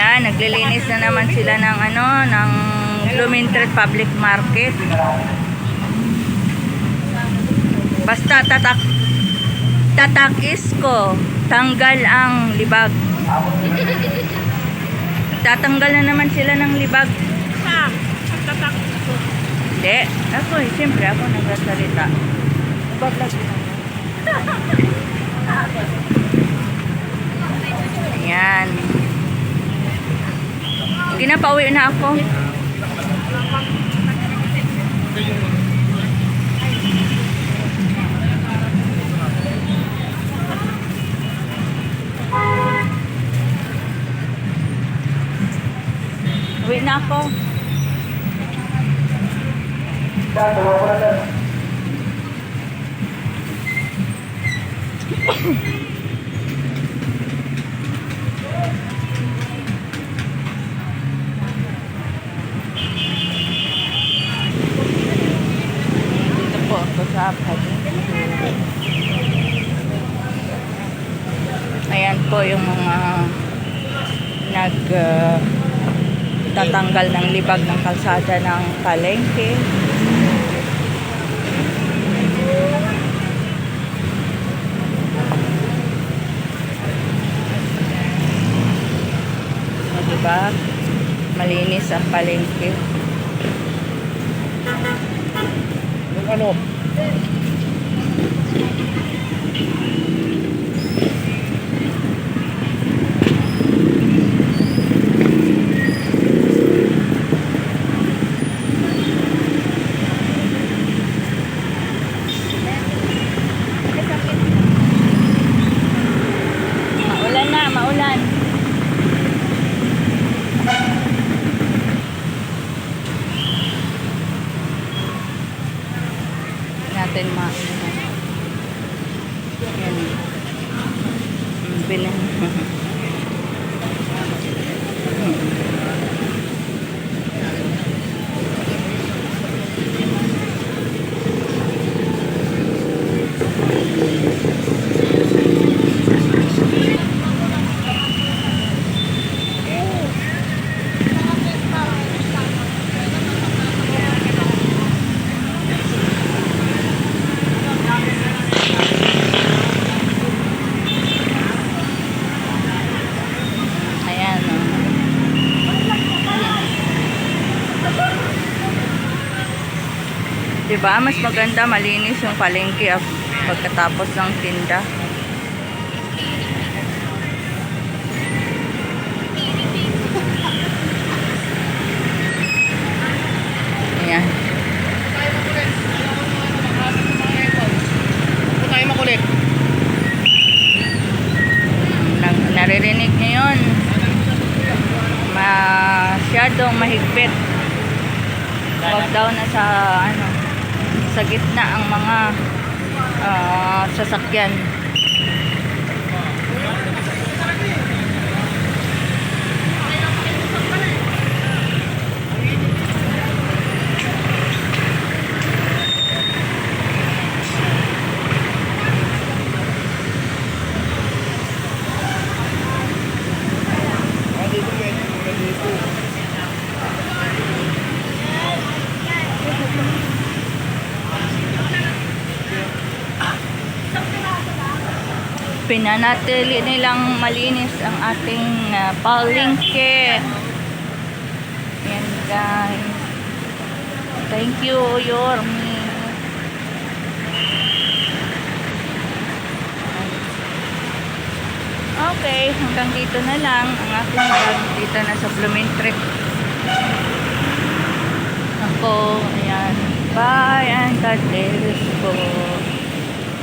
Ayan, naglilinis na naman sila ng ano, ng Blumentritt Public Market. Basta tatak tatakis ko, tanggal ang libag. Tatanggal na naman sila ng libag. Sa, pagtatak ko. Hindi. Ako, eh, siyempre ako nagsasalita. Din ako. Ayan. Hindi na, pauwi na ako. Uwi na ako. Dito sa. Ayan po yung mga nag uh, tatanggal ng libag ng kalsada ng palengke. O, diba? Malinis ang palengke. Yung ano? Denmark นะคะเป็น diba? Mas maganda malinis yung palengke pagkatapos ng tinda. Ayan. Naririnig niyo yun. Masyadong mahigpit. Huwag daw na sa ano sa gitna ang mga ah, sasakyan pinanatili nilang malinis ang ating uh, palengke. Yan guys. Thank you, Yormi. Okay, hanggang dito na lang ang aking vlog dito na sa Blumentritt. Ako, ayan. Bye and God bless po.